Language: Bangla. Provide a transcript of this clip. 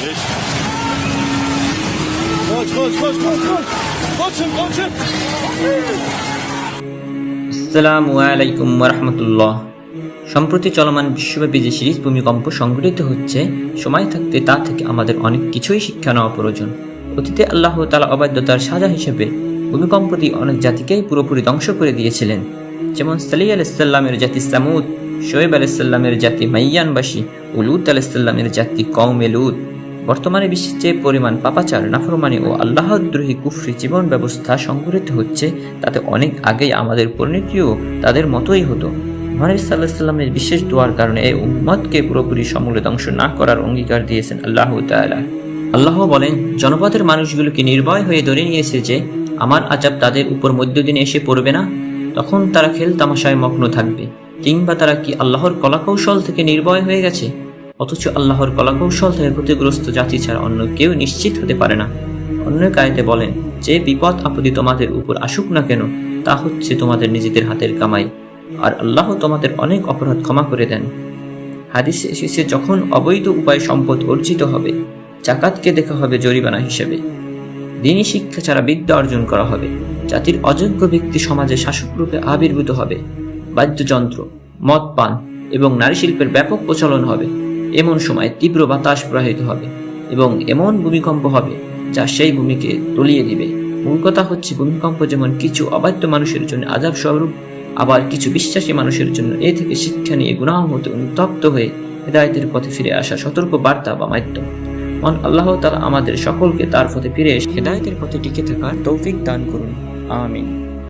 Koş koş. আসসালামু আলাইকুম রহমতুল্লাহ সম্প্রতি চলমান বিশ্বব্যাপী যে সিরিজ ভূমিকম্প সংঘটিত হচ্ছে, সময় থাকতে তা থেকে আমাদের অনেক কিছুই শিক্ষা নেওয়া প্রয়োজন। অতীতে আল্লাহ তালা অবাধ্যতার সাজা হিসেবে ভূমিকম্পটি অনেক জাতিকেই পুরোপুরি ধ্বংস করে দিয়েছিলেন। যেমন সালি আলাইসাল্লামের জাতি সামুদ, শোয়েব আলাইসাল্লামের জাতি মাইয়ানবাসী ও লুত আলাইসাল্লামের জাতি কৌমে লুত। বর্তমানে বিশ্বের যে পরিমাণ পাপাচার, নাফরমানি ও আল্লাহদ্রোহী কুফরি জীবন ব্যবস্থা সংঘটিত হচ্ছে, তাতে অনেক আগেই আমাদের পরিণতিও তাদের মতোই হতো। মহানবী সাল্লাহ সাল্লামের বিশেষ দোয়ার কারণে এই উম্মতকে পুরোপুরি সমূলে ধ্বংস না করার অঙ্গীকার দিয়েছেন আল্লাহ তাআলা। আল্লাহ বলেন, জনপদের মানুষগুলোকে নির্ভয় হয়ে ধরে নিয়েছে যে, আমার আজাব তাদের উপর মধ্যদিনে এসে পড়বে না। তখন তারা খেল তামাশায় মগ্ন থাকবে, কিংবা তারা কি আল্লাহর কলাকৌশল থেকে নির্ভয় হয়ে গেছে? অথচ আল্লাহর কলাকৌশল থেকে ক্ষতিগ্রস্ত জাতি ছাড়া অন্য কেউ নিশ্চিত হতে পারে না। অন্য কায়তে বলেন, যে বিপদ আপদে তোমাদের উপর আসুক না কেন, তা হচ্ছে তোমাদের নিজেদের হাতের কামাই, আর আল্লাহ তোমাদের অনেক অপরাধ ক্ষমা করে দেন। হাদিসে এসেছে, যখন অবৈধ উপায় সম্পদ অর্জিত হবে, জাকাতকে দেখা হবে জরিমানা হিসেবে। দিনী শিক্ষা ছাড়া বিদ্যা অর্জন করা হবে। জাতির অযোগ্য ব্যক্তি সমাজে শাসক রূপে আবির্ভূত হবে। বাদ্যযন্ত্র মদ পান এবং নারী শিল্পের ব্যাপক প্রচলন হবে। এমন সময় তীব্র বাতাস প্রবাহিত হবে এবং এমন ভূমিকম্প হবে যা সেই ভূমিকে তলিয়ে দিবে। মূল কথা হচ্ছে ভূমিকম্প যেমন কিছু অবাধ্য মানুষের জন্য আজাব স্বরূপ, আবার কিছু বিশ্বাসী মানুষের জন্য এ থেকে শিক্ষা নিয়ে গুনাহ হতে অনুতপ্ত হয়ে হেদায়তের পথে ফিরে আসা সতর্ক বার্তা বা মাধ্যম মন আল্লাহ তালা আমাদের সকলকে তার পথে ফিরে এসে হেদায়তের পথে টিকে থাকার তৌফিক দান করুন। আমিন।